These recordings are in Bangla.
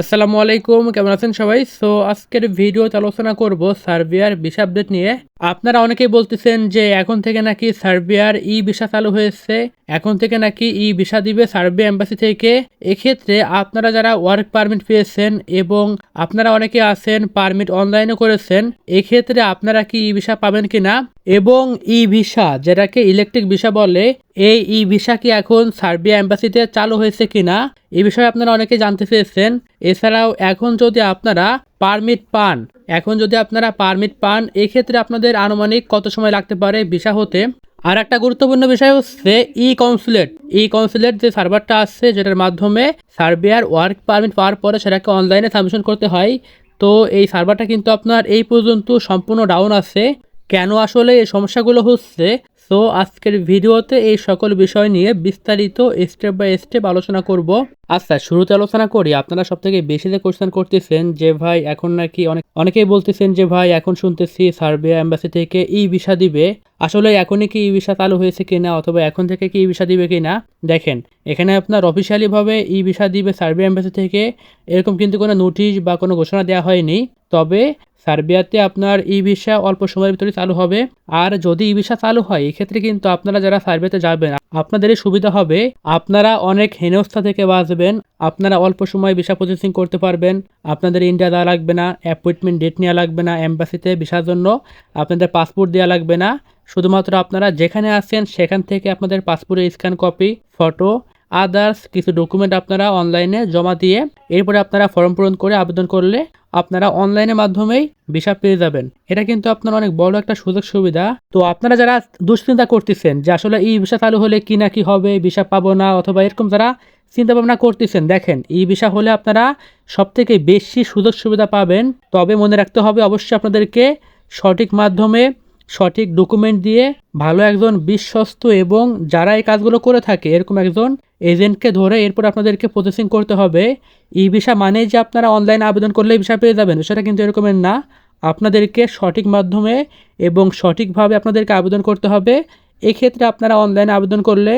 আসসালামু আলাইকুম কেমন আছেন সবাই? সো আজকের ভিডিওতে আলোচনা করব সার্বিয়ার ভিসা আপডেট নিয়ে। আপনারা অনেকেই বলতেছেন যে এখন থেকে নাকি সার্বিয়ার ই ভিসা চালু হয়েছে, এখন থেকে নাকি ই ভিসা দিবে সার্বিয়া এম্বাসি থেকে। এক্ষেত্রে আপনারা যারা ওয়ার্ক পারমিট পেয়েছেন এবং আপনারা অনেকে আছেন পারমিট অনলাইনে করেছেন, এক্ষেত্রে আপনারা কি ই ভিসা পাবেন কি না এবং ই ভিসা, যেটাকে ইলেকট্রিক ভিসা বলে, এই ই ভিসা কি এখন সার্বিয়া এম্বাসিতে চালু হয়েছে কিনা? এ বিষয়ে আপনারা অনেকে জানতে চেয়েছেন। এছাড়াও এখন যদি আপনারা পারমিট পান। এখন যদি আপনারা পারমিট পান, এক্ষেত্রে আপনাদের আনুমানিক কত সময় লাগতে পারে ভিসা হতে? আর একটা গুরুত্বপূর্ণ বিষয় হচ্ছে ই কনসুলেট ই কনসুলেট যে সার্ভারটা আছে, যেটার মাধ্যমে সার্বিয়ার ওয়ার্ক পারমিট পাওয়ার পরে সেটাকে অনলাইনে সাবমিশন করতে হয়। তো এই সার্ভারটা কিন্তু আপনার এই পর্যন্ত সম্পূর্ণ ডাউন আছে। কেন আসলে এই সমস্যাগুলো হচ্ছে? সো আজকের ভিডিওতে এই সকল বিষয় নিয়ে বিস্তারিত স্টেপ বাই স্টেপ আলোচনা করব। আচ্ছা শুরুতে আলোচনা করি। আপনারা সব থেকে বেশি যে কোশ্চেন করতেছেন যে, ভাই, এখন নাকি অনেক অনেকেই বলতেছেন যে, ভাই, এখন শুনতেছি সার্বিয়া এম্বাসি থেকে ই ভিসা দিবে। আসলে এখনই কি ই ভিসা চালু হয়েছে কিনা অথবা এখন থেকে কি ই ভিসা দিবে কিনা? দেখেন, এখানে আপনার অফিসিয়ালিভাবে ই ভিসা দিবে সার্বিয়া এম্বাসি থেকে। এরকম কিন্তু কোনো নোটিশ বা কোনো ঘোষণা দেওয়া হয়নি। তবে সার্বিয়াতে আপনার ই ভিসা অল্প সময়ের ভিতরে চালু হবে। আর যদি ই ভিসা চালু হয়, এক্ষেত্রে কিন্তু আপনারা যারা সার্বিয়াতে যাবেন, আপনাদেরই সুবিধা হবে। আপনারা অনেক হেনস্থা থেকে বাঁচবেন, আপনারা অল্প সময় ভিসা প্রসেসিং করতে পারবেন। আপনাদের ইন্ডিয়া দেওয়া লাগবে না অ্যাপয়েন্টমেন্ট ডেট নেওয়া লাগবে না এম্বাসিতে ভিসার জন্য। আপনাদের পাসপোর্ট দেওয়া লাগবে না। শুধুমাত্র আপনারা যেখানে আসছেন সেখান থেকে আপনাদের পাসপোর্টের স্ক্যান কপি ফটো আদার্স কিছু ডকুমেন্ট আপনারা অনলাইনে জমা দিয়ে এরপরে আপনারা ফর্ম পূরণ করে আবেদন করলে আপনারা অনলাইনের মাধ্যমেই ভিসা পেয়ে যাবেন। এটা কিন্তু আপনার অনেক বড় একটা সুযোগ সুবিধা। তো আপনারা যারা দুশ্চিন্তা করতেছেন যে আসলে এই ভিসা চালু হলে কি না কি হবে ভিসা পাবো না, অথবা এরকম যারা চিন্তা ভাবনা করতেছেন, দেখেন ই ভিসা হলে আপনারা সব থেকে বেশি সুযোগ সুবিধা পাবেন। তবে মনে রাখতে হবে, অবশ্যই আপনাদেরকে সঠিক মাধ্যমে সঠিক ডকুমেন্ট দিয়ে ভালো একজন বিশ্বস্ত এবং যারা এই কাজগুলো করে থাকে, এরকম একজন এজেন্টকে ধরে এরপর আপনাদেরকে প্রসেসিং করতে হবে। ই ভিসা মানেই যে আপনারা অনলাইনে আবেদন করলে ভিসা পেয়ে যাবেন, সেটা কিন্তু এরকমের না। আপনাদেরকে সঠিক মাধ্যমে এবং সঠিকভাবে আপনাদেরকে আবেদন করতে হবে। এক্ষেত্রে আপনারা অনলাইনে আবেদন করলে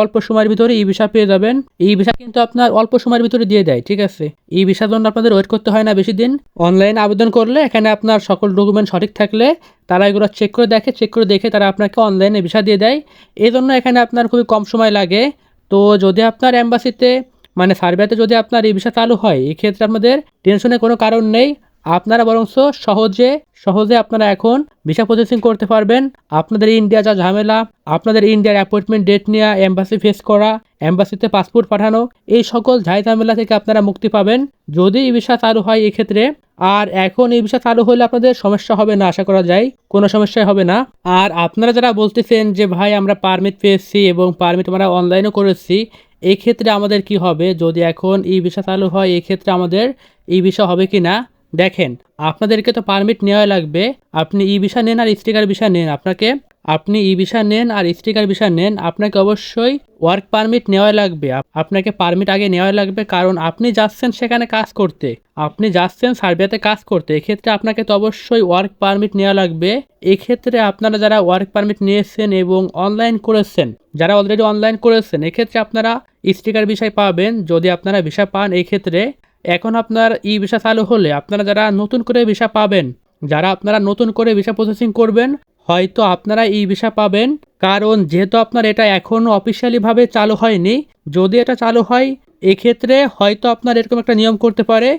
অল্প সময়ের ভিতরে ই ভিসা পেয়ে যাবেন। ই ভিসা কিন্তু আপনার অল্প সময়ের ভিতরে দিয়ে দেয়, ঠিক আছে? ই ভিসার জন্য আপনাদের ওয়েট করতে হয় না বেশি দিন। অনলাইনে আবেদন করলে এখানে আপনার সকল ডকুমেন্ট সঠিক থাকলে তারা এগুলো চেক করে দেখে চেক করে দেখে তারা আপনাকে অনলাইনে ভিসা দিয়ে দেয়। এই জন্য এখানে আপনার খুবই কম সময় লাগে। তো যদি আপনার অ্যাম্বাসিতে মানে সার্বিয়াতে যদি আপনার এই ভিসা চালু হয়, এক্ষেত্রে আপনাদের টেনশনের কোনো কারণ নেই। আপনারা বরঞ্চ সহজে সহজে আপনারা এখন ভিসা প্রসেসিং করতে পারবেন। আপনাদের ইন্ডিয়া যা ঝামেলা, আপনাদের ইন্ডিয়ার অ্যাপয়েন্টমেন্ট ডেট নেওয়া এম্বাসি ফেস করা এম্বাসিতে পাসপোর্ট পাঠানো, এই সকল ঝাই ঝামেলা থেকে আপনারা মুক্তি পাবেন। যদি এই ভিসা চালু হয় এক্ষেত্রে, আর এখন এই ভিসা চালু হলে আপনাদের সমস্যা হবে না, আশা করা যায়। কোনো সমস্যাই হবে না। আর আপনারা যারা বলতেছেন যে, ভাই, আমরা পারমিট পেয়েছি এবং পারমিট আমরা অনলাইনও করেছি, এক্ষেত্রে আমাদের কি হবে? যদি এখন ই ভিসা চালু হয়, এক্ষেত্রে আমাদের ই ভিসা হবে কি না দেখেন, আপনাদেরকে তো পারমিট নেওয়া লাগবে। আপনি ই ভিসা নেন আর স্টিকার ভিসা নেন আপনাকে। আপনি ই ভিসা নেন আর স্টিকার ভিসা নেন, আপনাকে অবশ্যই ওয়ার্ক পারমিট নেওয়া লাগবে। আপনাকে পারমিট আগে নেওয়া লাগবে কারণ আপনি যাচ্ছেন সেখানে কাজ করতে। আপনি যাচ্ছেন সার্বিয়াতে কাজ করতে। এক্ষেত্রে আপনাকে তো অবশ্যই ওয়ার্ক পারমিট নেওয়া লাগবে। এক্ষেত্রে আপনারা যারা ওয়ার্ক পারমিট নিয়েছেন এবং অনলাইন করেছেন, যারা অলরেডি অনলাইন করেছেন, এক্ষেত্রে আপনারা স্টিকার বিষয় পাবেন। যদি আপনারা ভিসা পান এই ক্ষেত্রে এখন আপনার ই ভিসা চালু হলে আপনারা যারা নতুন করে ভিসা পাবেন, যারা আপনারা নতুন করে ভিসা প্রসেসিং করবেন, হয়তো আপনারা ই ভিসা পাবেন। কারণ যেহেতু আপনার এটা এখনও অফিসিয়ালিভাবে চালু হয়নি, যদি এটা চালু হয়, এক্ষেত্রে হয়তো আপনার এরকম একটা নিয়ম করতে পারে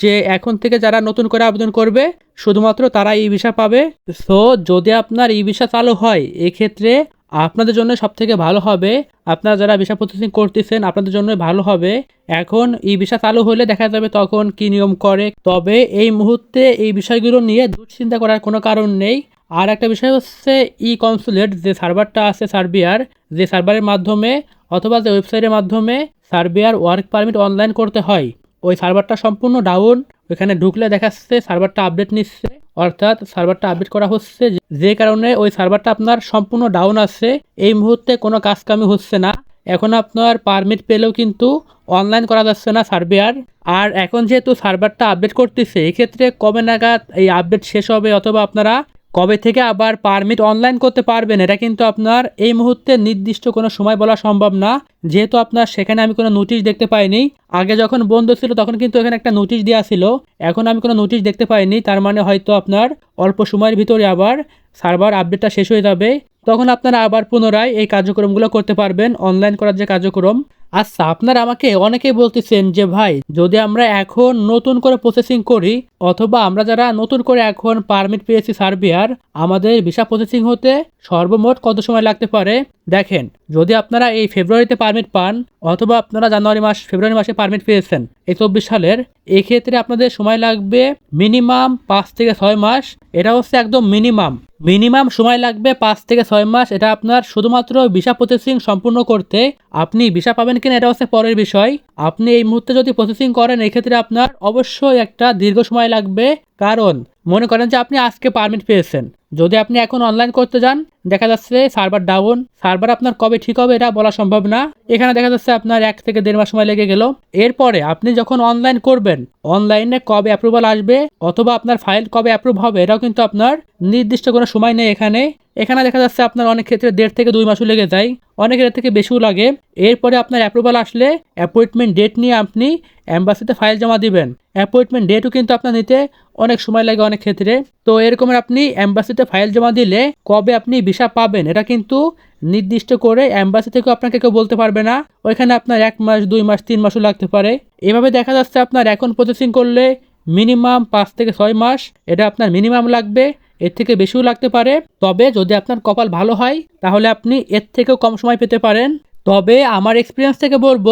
যে এখন থেকে যারা নতুন করে আবেদন করবে, শুধুমাত্র তারা ই ভিসা পাবে। সো যদি আপনার ই ভিসা চালু হয়, এক্ষেত্রে আপনাদের জন্য সব থেকে ভালো হবে, আপনারা যারা ভিসা প্রসেসিং করতেছেন, আপনাদের জন্য ভালো হবে। এখন এই ভিসা চালু হলে দেখা যাবে তখন কি নিয়ম করে। তবে এই মুহূর্তে এই বিষয়গুলো নিয়ে দুশ্চিন্তা করার কোনো কারণ নেই। আর একটা বিষয় হচ্ছে ই কনসুলেট যে সার্ভারটা আছে সার্বিয়ার, যে সার্ভারের মাধ্যমে অথবা যে ওয়েবসাইটের মাধ্যমে সার্বিয়ার ওয়ার্ক পারমিট অনলাইন করতে হয়। ওই সার্ভারটা সম্পূর্ণ ডাউন ওইখানে ঢুকলে দেখাচ্ছে সার্ভারটা আপডেট নিচ্ছে। অর্থাৎ সার্ভারটা আপডেট করা হচ্ছে যে- কারণে ওই সার্ভারটা আপনার সম্পূর্ণ ডাউন আছে, এই মুহূর্তে কোনো কাজকামি হচ্ছে না। এখন আপনার পারমিট পেলেও কিন্তু অনলাইন করা যাচ্ছে না সার্ভেয়ার আর এখন যেহেতু সার্ভারটা আপডেট করতেছে, এক্ষেত্রে কবে নাগাদ এই আপডেট শেষ হবে অথবা আপনারা কবে থেকে আবার পারমিট অনলাইন করতে পারবেন, এটা কিন্তু আপনার এই মুহূর্তে নির্দিষ্ট কোনো সময় বলা সম্ভব না। যেহেতু আপনার সেখানে আমি কোনো নোটিশ দেখতে পাইনি, আগে যখন বন্ধ ছিল তখন কিন্তু এখানে একটা নোটিশ দেওয়া ছিল। এখন আমি কোনো নোটিশ দেখতে পাইনি, তার মানে হয়তো আপনার অল্প সময়ের ভিতরে আবার সার্ভার আপডেটটা শেষ হয়ে যাবে। তখন আপনারা আবার পুনরায় এই কার্যক্রমগুলো করতে পারবেন অনলাইন করার যে কার্যক্রম আচ্ছা আপনারা আমাকে অনেকেই বলতেছেন যে, ভাই, যদি আমরা এখন নতুন করে প্রসেসিং করি, অথবা আমরা যারা নতুন করে এখন পারমিট পেয়েছি সার্বিয়ার আমাদের ভিসা প্রসেসিং হতে সর্বমোট কত সময় লাগতে পারে? দেখেন যদি আপনারা এই ফেব্রুয়ারিতে পারমিট পান অথবা আপনারা জানুয়ারি মাস, ফেব্রুয়ারি মাসে পারমিট পেয়েছেন এই চব্বিশ সালের, এক্ষেত্রে আপনাদের সময় লাগবে মিনিমাম পাঁচ থেকে ছয় মাস। এটা হচ্ছে একদম মিনিমাম। মিনিমাম সময় লাগবে পাঁচ থেকে ছয় মাস। এটা আপনার শুধুমাত্র ভিসা প্রসেসিং সম্পূর্ণ করতে। আপনি ভিসা পাবেন কিনা এটা হচ্ছে পরের বিষয়। আপনি এই মুহূর্তে যদি প্রসেসিং করেন, এক্ষেত্রে আপনার অবশ্যই একটা দীর্ঘ সময় লাগবে। কারণ মনে করেন যে আপনি আজকে পারমিট পেয়েছেন। যদি আপনি এখন অনলাইন করতে যান দেখা যাচ্ছে সার্ভার ডাউন। সার্ভার আপনার কবে ঠিক হবে এটা বলা সম্ভব না। এখানে দেখা যাচ্ছে আপনার এক থেকে দেড় মাস সময় লেগে গেল। এরপরে আপনি যখন অনলাইন করবেন অনলাইনে কবে অ্যাপ্রুভাল আসবে অথবা আপনার ফাইল কবে অ্যাপ্রুভ হবে, এটাও কিন্তু আপনার নির্দিষ্ট কোনো সময় নেই এখানে। এখানে দেখা যাচ্ছে আপনার অনেক ক্ষেত্রে দেড় থেকে দুই মাসও লেগে যায়, অনেক এর থেকে বেশিও লাগে। এরপরে আপনার অ্যাপ্রুভাল আসলে অ্যাপয়েন্টমেন্ট ডেট নিয়ে আপনি অ্যাম্বাসিতে ফাইল জমা দিবেন। অ্যাপয়েন্টমেন্ট ডেটও কিন্তু আপনার নিতে অনেক সময় লাগে অনেক ক্ষেত্রে। তো এরকমের আপনি অ্যাম্বাসিতে ফাইল জমা দিলে কবে আপনি ভিসা পাবেন, এটা কিন্তু নির্দিষ্ট করে অ্যাম্বাসি থেকেও আপনাকে কেউ বলতে পারবে না। ওইখানে আপনার এক মাস, দুই মাস, তিন মাসও লাগতে পারে। এভাবে দেখা যাচ্ছে আপনার এখন প্রসেসিং করলে মিনিমাম পাঁচ থেকে ছয় মাস, এটা আপনার মিনিমাম লাগবে, এর থেকে বেশিও লাগতে পারে। তবে যদি আপনার কপাল ভালো হয়, তাহলে আপনি এর থেকেও কম সময় পেতে পারেন। তবে আমার এক্সপিরিয়েন্স থেকে বলব,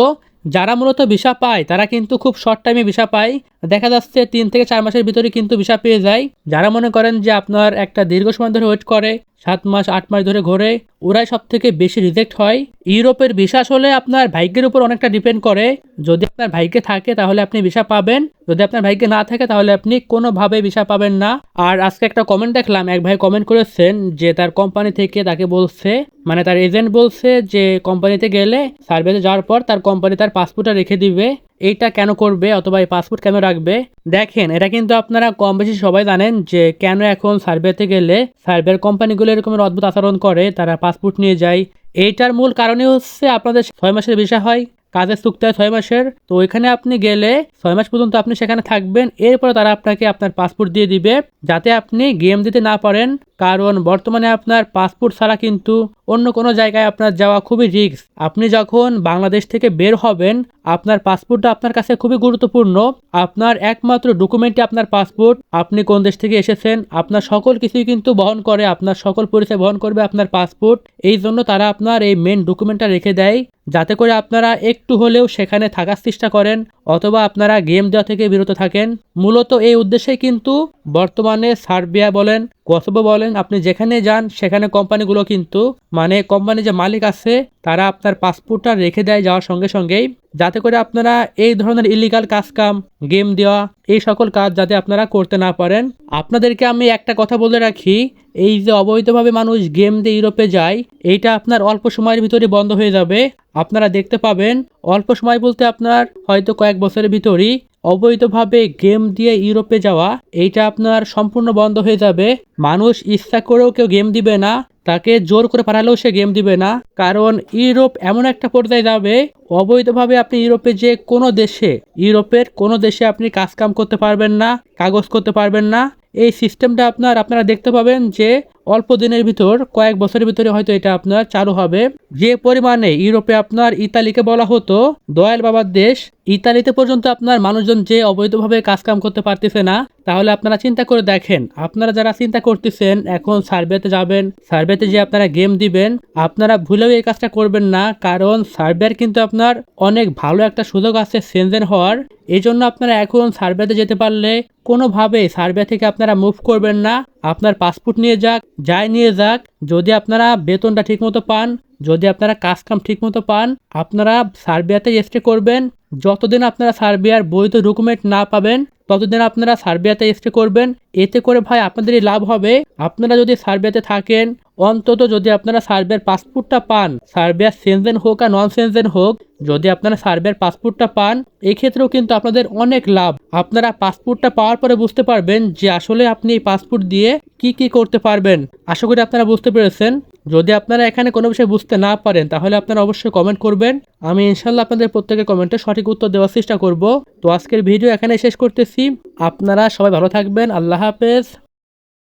যারা মূলত ভিসা পায়, তারা কিন্তু খুব শর্ট টাইমে ভিসা পায়। দেখা যাচ্ছে তিন থেকে চার মাসের ভিতরে কিন্তু ভিসা পেয়ে যায়। যারা মনে করেন যে আপনার একটা দীর্ঘ সময় ধরে ওয়েট করে সাত মাস, আট মাস ধরে ঘোরে। ওরাই সব থেকে বেশি রিজেক্ট হয়। ইউরোপের ভিসা হলে আপনার ভাগ্যের উপর অনেকটা ডিপেন্ড করে। যদি আপনার ভাগ্যে থাকে, তাহলে আপনি ভিসা পাবেন। যদি আপনার ভাগ্যে না থাকে, তাহলে আপনি কোনোভাবে ভিসা পাবেন না। আর আজকে একটা কমেন্ট দেখলাম, এক ভাই কমেন্ট করেছেন যে তার কোম্পানি থেকে তাকে বলছে মানে তার এজেন্ট বলছে যে কোম্পানিতে গেলে সার্ভিসে যাওয়ার পর তার কোম্পানি তার পাসপোর্টটা রেখে দিবে। এইটা কেন করবে অথবা এই পাসপোর্ট কেন রাখবে? দেখেন, এটা কিন্তু আপনারা কম বেশি সবাই জানেন যে কেন এখন সার্ভেতে গেলে সার্ভের কোম্পানিগুলো এরকমের অদ্ভুত আচরণ করে, তারা পাসপোর্ট নিয়ে যায়। এইটার মূল কারণই হচ্ছে আপনাদের ছয় মাসের ভিসা হয়, কাজের চুক্তি হয় ছয় মাসের। তো ওইখানে আপনি গেলে ছয় মাস পর্যন্ত আপনি সেখানে থাকবেন, এরপরে তারা আপনাকে আপনার পাসপোর্ট দিয়ে দিবে, যাতে আপনি গেম দিতে না পারেন কারণ বর্তমানে আপনার পাসপোর্ট ছাড়া কিন্তু অন্য কোনো জায়গায় আপনার যাওয়া খুবই রিস্ক আপনি যখন বাংলাদেশ থেকে বের হবেন, আপনার পাসপোর্টটা আপনার কাছে খুবই গুরুত্বপূর্ণ। আপনার একমাত্র ডকুমেন্টই আপনার পাসপোর্ট আপনি কোন দেশ থেকে এসেছেন, আপনার সকল কিছুই কিন্তু বহন করে, আপনার সকল পরিচয় বহন করবে আপনার পাসপোর্ট এই জন্য তারা আপনার এই মেন ডকুমেন্টটা রেখে দেয়, যাতে করে আপনারা একটু হলেও সেখানে থাকার চেষ্টা করেন, অথবা আপনারা গেম দেওয়া থেকে বিরত থাকেন। মূলত এই উদ্দেশ্যে কিন্তু বর্তমানে সার্বিয়া বলেন কসবো বলেন, আপনি যেখানে যান, সেখানে কোম্পানিগুলো কিন্তু মানে কোম্পানি যে মালিক আছে, তারা আপনার পাসপোর্টটা রেখে দেয় যাওয়ার সঙ্গে সঙ্গেই। যাতে করে আপনারা এই ধরনের ইলিগাল কাজ কাম গেম দেওয়া, এই সকল কাজ যাতে আপনারা করতে না পারেন। আপনাদেরকে আমি একটা কথা বলে রাখি, এই যে অবৈধভাবে মানুষ গেম দিয়ে ইউরোপে যায়, এইটা আপনার অল্প সময়ের ভিতরে বন্ধ হয়ে যাবে। আপনারা দেখতে পাবেন, অল্প সময় বলতে আপনার হয়তো কয়েক বছরের ভিতরই অবৈধভাবে গেম দিয়ে ইউরোপে যাওয়া, এইটা আপনার সম্পূর্ণ বন্ধ হয়ে যাবে। মানুষ ইচ্ছা করেও কেউ গেম দিবে না, তাকে জোর করে পাঠালেও সে গেম দিবে না। কারণ ইউরোপ এমন একটা পর্যায়ে যাবে, অবৈধভাবে আপনি ইউরোপে যে কোনো দেশে, ইউরোপের কোনো দেশে আপনি কাজকাম করতে পারবেন না, কাগজ করতে পারবেন না। এই সিস্টেমটা আপনার, আপনারা দেখতে পাবেন যে অল্প দিনের ভিতর, কয়েক বছরের ভিতরে হয়তো এটা আপনার চালু হবে। যে পরিমাণে ইউরোপে আপনার ইতালিকে বলা হতো, দয়াল বাবার দেশ, ইতালিতে পর্যন্ত আপনার মানুষজন যে অবৈধভাবে কাজকাম করতে পারতেছে না, তাহলে আপনারা চিন্তা করে দেখেন। আপনারা যারা চিন্তা করতেছেন, এখন সার্ভেতে যাবেন সার্ভেতে যে আপনারা গেম দিবেন, আপনারা ভুলেও এই কাজটা করবেন না, কারণ সার্ভের কিন্তু আপনার অনেক ভালো একটা সুযোগ আছে সেনজেন হওয়ার। এই জন্য আপনারা এখন সার্ভেতে যেতে পারলে কোনোভাবে সার্ভে থেকে আপনারা মুভ করবেন না। আপনার পাসপোর্ট নিয়ে যাক, যাই নিয়ে যাক, যদি আপনারা বেতনটা ঠিকমতো পান, যদি আপনারা কাজ কাম ঠিকমতো পান, আপনারা সার্বিয়াতে স্টে করবেন। যতদিন আপনারা সার্বিয়ার বৈধ ডকুমেন্ট না পাবেন ততদিন আপনারা সার্বিয়াতে স্টে করবেন। এতে করে ভাই আপনাদেরই লাভ হবে। আপনারা যদি সার্বিয়াতে থাকেন, অন্তত যদি আপনারা সার্বিয়ার পাসপোর্টটা পান সার্বিয়ার সেনজেন হোক আর নন সেনজেন হোক, যদি আপনারা সার্বিয়ার পাসপোর্টটা পান, এক্ষেত্রেও কিন্তু আপনাদের অনেক লাভ। আপনারা পাসপোর্টটা পাওয়ার পরে বুঝতে পারবেন যে আসলে আপনি এই পাসপোর্ট দিয়ে কি কি করতে পারবেন। আশা করি আপনারা বুঝতে পেরেছেন। যদি আপনারা এখানে কোনো বিষয় বুঝতে না পারেন, তাহলে আপনারা অবশ্যই কমেন্ট করবেন। আমি ইনশাল্লাহ আপনাদের প্রত্যেকের কমেন্টে সঠিক উত্তর দেওয়ার চেষ্টা করব। তো আজকের ভিডিও এখানে শেষ করতেছি। আপনারা সবাই ভালো থাকবেন। আল্লাহ হাফেজ।